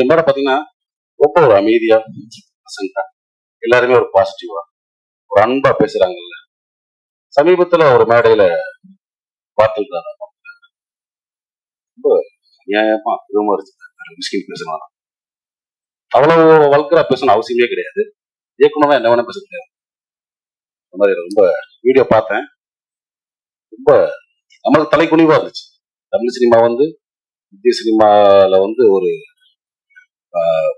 இந்த மேடை பாத்தீங்கன்னா ரொம்ப ஒரு அமைதியா பசங்க. எல்லாருமே ஒரு பாசிட்டிவா ஒரு அன்பா பேசுறாங்கல்ல. சமீபத்துல ஒரு மேடையில பார்த்துருக்காங்க ரொம்ப நியாயமா இதுமா இருக்கு மிஸ்கின் பேசணும் அவ்வளவு வல்கரா பேசணும் அவசியமே கிடையாது. இயக்குனதான் என்ன வேணா பேச முடியாது. அந்த மாதிரி ரொம்ப வீடியோ பார்த்தேன். ரொம்ப நம்மளுக்கு தலைக்குனிவா இருந்துச்சு. தமிழ் சினிமா வந்து இந்திய சினிமால வந்து ஒரு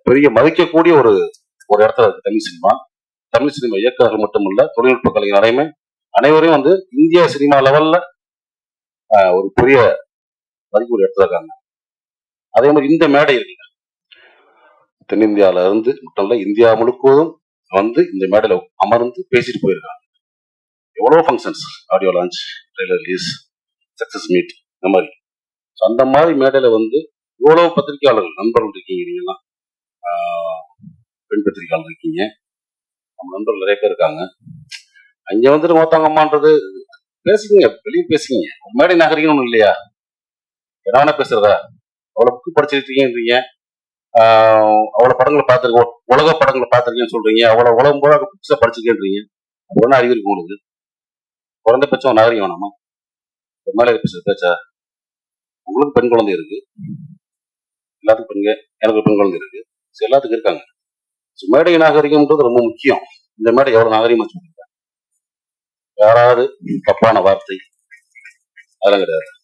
பெரிய மதிக்கக்கூடிய ஒரு ஒரு இடத்துல இருக்கு தமிழ் சினிமா. தமிழ் சினிமா இயக்குநர்கள் மட்டுமல்ல தொழில்நுட்ப கலைஞர் அனைவரையும் வந்து இந்திய சினிமா லெவல்ல ஒரு பெரிய மதிக்கக்கூடிய இடத்துல இருக்காங்க. அதே மாதிரி இந்த மேடை இருக்குங்க தென்னிந்தியாவில இருந்து மட்டும் இல்ல இந்தியா முழுவதும் வந்து இந்த மேடையில அமர்ந்து பேசிட்டு போயிருக்காங்க. எவ்வளவு functions audio launch trailer release success meet இந்த மாதிரி. ஸோ அந்த மாதிரி மேடையில வந்து இவ்வளோ பத்திரிகையாளர்கள் நண்பர்கள் இருக்கீங்க நீங்கள்லாம். பெண் பத்திரிகையாளர் இருக்கீங்க. நம்ம நண்பர்கள் நிறைய பேர் இருக்காங்க. அங்க வந்துட்டு மொத்தவங்க அம்மான்றது பேசுங்க வெளியே பேசுங்க. ஒரு மேடை நகரிகன்னு ஒண்ணு இல்லையா? என்ன பேசுறதா? அவ்வளவு புக்கு படிச்சிருக்கீங்கன்றீங்க ஆஹ் அவ்வளவு படங்களை பார்த்துருக்கோம் உலக படங்களை பார்த்துருக்கேன்னு சொல்றீங்க. அவ்வளவு உலகம் போல புக்ஸை படிச்சிருக்கேன்றீங்க அப்போ என்ன அறிவு இருக்கு உங்களுக்கு. குழந்தைப்பட்சம் நாகரிகம் வேணாமா? ஒரு மேலே பேசுறது பேச்சா? உங்களுக்கு பெண் குழந்தை இருக்கு. எல்லாத்துக்கும் பெண்க எனக்கு பெண் குழந்தை இருக்கு. எல்லாத்துக்கும் இருக்காங்க. So, மேடை நாகரிகம்ன்றது ரொம்ப முக்கியம். இந்த மேடை எவ்வளவு நாகரிகமா சொல்லுங்க யாராவது தப்பான வார்த்தை. அதெல்லாம் கிடையாது.